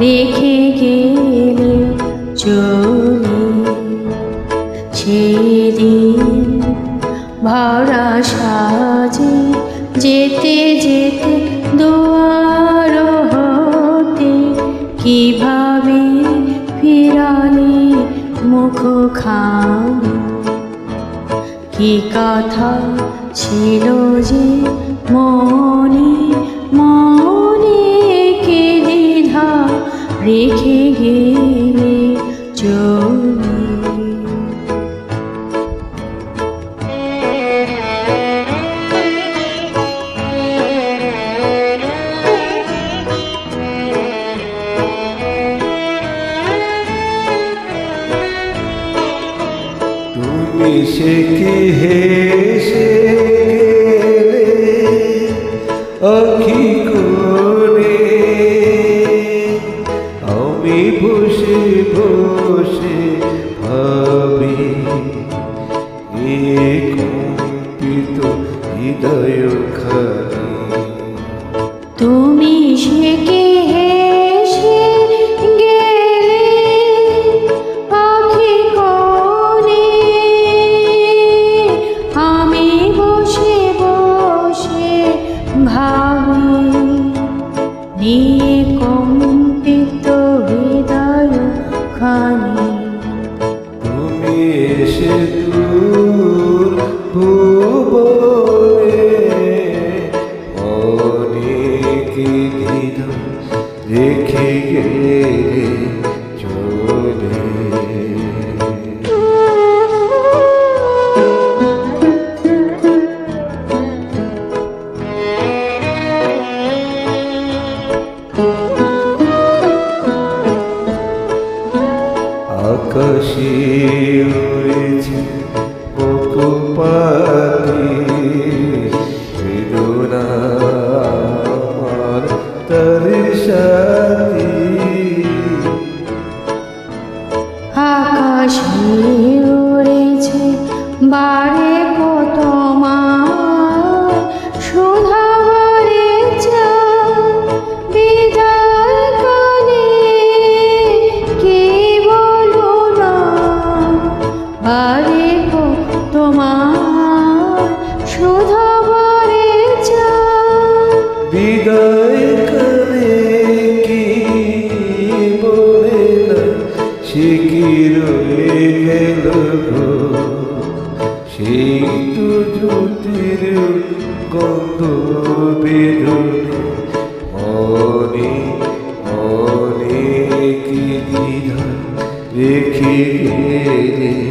রেখে গেলে চলে সেদিন ভরা সাজে যেতে যেতে দুয়ার হতে কীভাবে ফিরালে মুখ খানি কি কথা ছিল যে মনে তুমি সে কি হেসে আখি করে আমি বসে বসে ভাবি, এ কম্পিত হৃদয় খানি। তুমি সে কে রেখে চলে আকাশে আকাশে উড়েছে বারে সেই তো জ্যোতির গন্ধ বেদনে মনে মনে চলে